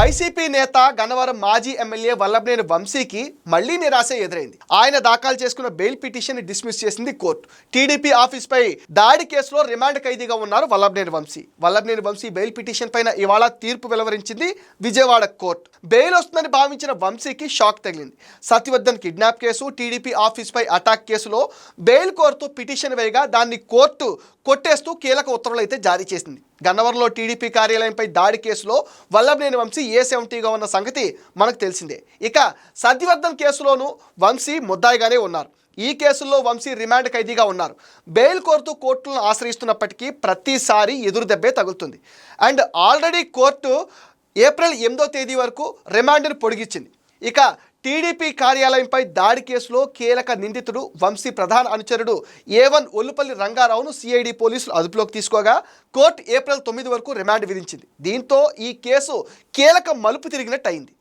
YCP నేత గన్నవరం మాజీ MLA Vallabhaneni వంశీకి మళ్ళీ నిరాశ ఎదురైంది. ఆయన దాఖలు చేసుకున్న బెయిల్ పిటిషన్ని డిస్మిస్ చేసింది కోర్టు. టీడీపీ ఆఫీస్ పై దాడి కేసులో రిమాండ్ ఖైదీగా ఉన్నారు వల్లభనేని వంశీ. వల్లభనేని వంశీ బెయిల్ పిటిషన్ పైన ఇవాళ తీర్పు వెలువరించింది విజయవాడ కోర్టు. బెయిల్ వస్తుందని భావించిన వంశీకి షాక్ తగిలింది. Satyavardhan kidnap case TDP office పై అటాక్ కేసులో బెయిల్ కోరుతూ పిటిషన్ వేయగా దాన్ని కోర్టు కొట్టేస్తూ కీలక ఉత్తర్వులు అయితే జారీ చేసింది. గన్నవరంలో టీడీపీ కార్యాలయంపై దాడి కేసులో వల్లభనేని వంశీ ఏ సెవెంటీగా ఉన్న సంగతి మనకు తెలిసిందే. ఇక సత్యవర్ధన్ కేసులోనూ వంశీ ముద్దాయిగానే ఉన్నారు. ఈ కేసుల్లో వంశీ రిమాండ్ ఖైదీగా ఉన్నారు. బెయిల్ కోరుతూ కోర్టులను ఆశ్రయిస్తున్నప్పటికీ ప్రతిసారి ఎదురు దెబ్బే తగులుతుంది. అండ్ ఆల్రెడీ కోర్టు ఏప్రిల్ ఎనిమిదో తేదీ వరకు రిమాండ్ను పొడిగించింది. ఇక టీడీపీ కార్యాలయంపై దాడి కేసులో కీలక నిందితుడు వంశీ ప్రధాన అనుచరుడు ఏవన్ ఒల్లుపల్లి రంగారావును సిఐడి పోలీసులు అదుపులోకి తీసుకోగా కోర్టు ఏప్రిల్ తొమ్మిది వరకు రిమాండ్ విధించింది. దీంతో ఈ కేసు కీలక మలుపు తిరిగినట్టు అయింది